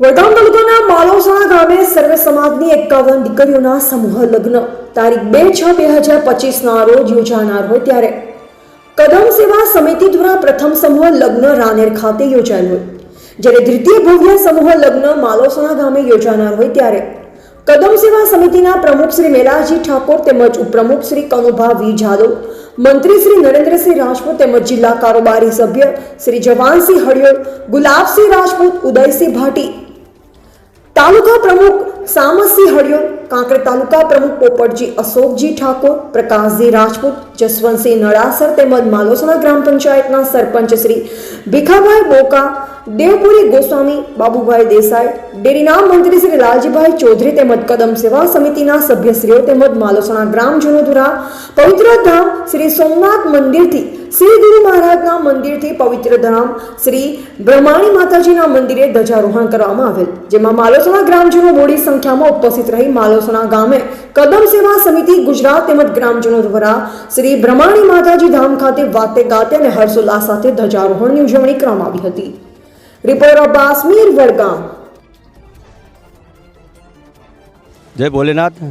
વડગામ તાલુકાના માલોસણા ગામે સર્વે સમાજની એકાવન દીકરીઓના સમૂહ લગ્ન. તારીખ બે છ બે હજાર પચીસના રોજ યોજાનાર હોય ત્યારે કદમ સેવા સમિતિ દ્વારા પ્રથમ સમૂહ લગ્ન રાનેર ખાતે યોજાયેલ હોય. જ્યારે દ્વિતીય ભવ્ય સમૂહ લગ્ન માલોસણા ગામે યોજાનાર હોય ત્યારે કદમ સેવા સમિતિના પ્રમુખ શ્રી મેલાજી ઠાકોર તેમજ ઉપપ્રમુખ શ્રી કનુભા વી જાદવ, મંત્રી શ્રી નરેન્દ્રસિંહ રાજપૂત તેમજ જિલ્લા કારોબારી સભ્ય શ્રી જવાનસિંહ હળિયોળ ગુલાબસિંહ રાજપૂત, ઉદયસિંહ ભાટી, તાલુકા પ્રમુખ સામસિંહ હળિયોળ કાંકરે તાલુકા પ્રમુખ પોપટજી અશોકજી ઠાકોર, પ્રકાશજી રાજપૂત, જસવંતસિંહ નળાસર તેમજ માલોસણા ગ્રામ પંચાયતના સરપંચ શ્રી ભીખાભાઈ બોકા, દેવપુરી ગોસ્વામી, બાબુભાઈ દેસાઈ, ડેરીના મંત્રી શ્રી લાલજીભાઈ ચૌધરી તેમજ કદમ સેવા સમિતિના સભ્યશ્રીઓ તેમજ માલોસણા ગ્રામજનો દ્વારા પવિત્ર ધામ શ્રી સોમનાથ મંદિરથી શ્રી ગુરુ મહારાજના મંદિરથી પવિત્ર ધામ શ્રી બ્રહ્માણી માતાજીના મંદિરે ધ્વજારોહણ કરવામાં આવેલ, જેમાં માલોસણા ગ્રામજનો મોડી સંખ્યામાં ઉપસ્થિત રહી માલોસણા ગામે કદમ સેવા સમિતિ ગુજરાત તેમજ ગ્રામજનો દ્વારા શ્રી બ્રહ્માણી માતાજી ધામ ખાતે વાતે ગાતે અને હર્ષોલ્લાસ સાથે ધ્વજારોહણની ઉજવણી કરવામાં આવી હતી. રિપોર્ટર અબ્બાસ મીર વડગામ જય ભોલેનાથ.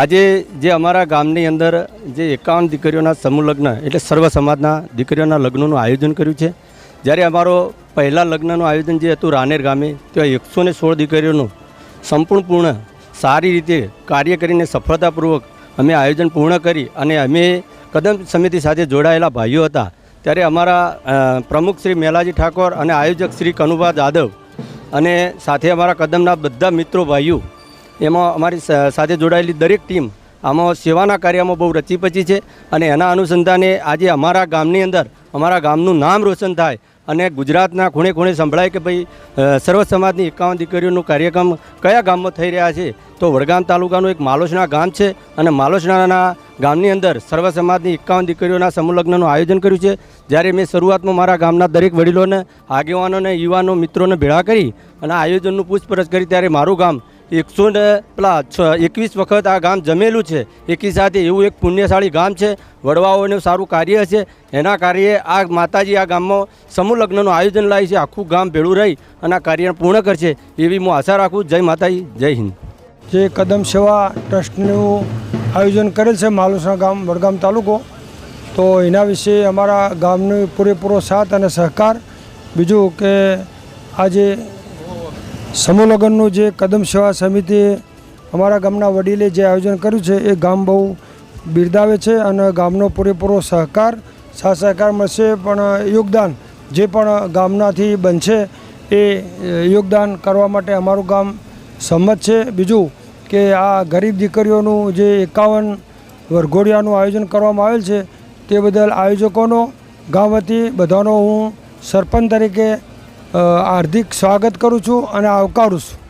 આજે જે અમારા ગામની અંદર જે એકાવન દીકરીઓના સમૂહ લગ્ન, એટલે સર્વ સમાજના દીકરીઓના લગ્નનું આયોજન કર્યું છે. જ્યારે અમારો પહેલાં લગ્નનું આયોજન જે હતું રાનેર ગામે, ત્યાં એકસો ને સોળ દીકરીઓનું સંપૂર્ણપૂર્ણ સારી રીતે કાર્ય કરીને સફળતાપૂર્વક અમે આયોજન પૂર્ણ કરી અને અમે કદમ સમિતિ સાથે જોડાયેલા ભાઈઓ હતા. ત્યારે અમારા પ્રમુખ શ્રી મેલાજી ઠાકોર અને આયોજક શ્રી કનુભા જાદવ અને સાથે અમારા કદમના બધા મિત્રો ભાઈઓ એમાં અમારી સાથે જોડાયેલી દરેક ટીમ આમાં સેવાના કાર્યમાં બહુ રચીપચી છે અને એના અનુસંધાને આજે અમારા ગામની અંદર, અમારા ગામનું નામ રોશન થાય અને ગુજરાતના ખૂણે ખૂણે સંભળાય કે ભાઈ સર્વ સમાજની એકાવન દીકરીઓનું કાર્યક્રમ કયા ગામમાં થઈ રહ્યા છે, તો વડગામ તાલુકાનું એક માલોસણા ગામ છે અને માલોસણાના ગામની અંદર સર્વ સમાજની એકાવન દીકરીઓના સમૂહલગ્નનું આયોજન કર્યું છે. જ્યારે મેં શરૂઆતમાં મારા ગામના દરેક વડીલોને, આગેવાનોને, યુવાનો મિત્રોને ભેળા કરી અને આયોજનનું પૂછપરછ કરી ત્યારે મારું ગામ એકસો ને પેલા એકવીસ વખત આ ગામ જમેલું છે. એકી સાથે એવું એક પુણ્યશાળી ગામ છે. વડવાઓનું સારું કાર્ય છે એના કાર્યે આ માતાજી આ ગામમાં સમૂહ લગ્નનું આયોજન લાવી છે. આખું ગામ ભેળું રહી અને આ કાર્ય પૂર્ણ કરશે એવી હું આશા રાખું. જય માતાજી, જય હિન્દ. જે કદમ સેવા ટ્રસ્ટનું આયોજન કરેલ છે માલુસણા ગામ, વડગામ તાલુકો, તો એના વિશે અમારા ગામનો પૂરેપૂરો સાથ અને સહકાર. બીજું કે આજે સમૂહ લગ્નનું જે કદમ સેવા સમિતિએ અમારા ગામના વડીલે જે આયોજન કર્યું છે, એ ગામ બહુ બિરદાવે છે અને ગામનો પૂરેપૂરો સહકાર, સાથ સહકાર મળશે. પણ યોગદાન જે પણ ગામનાથી બનશે, એ યોગદાન કરવા માટે અમારું ગામ સંમત છે. બીજું કે આ ગરીબ દીકરીઓનું જે એકાવન વરઘોડિયાનું આયોજન કરવામાં આવેલ છે, તે બદલ આયોજકોનો ગામ વતી બધાનો હું સરપંચ તરીકે હાર્દિક સ્વાગત કરું છું અને આવકારું છું.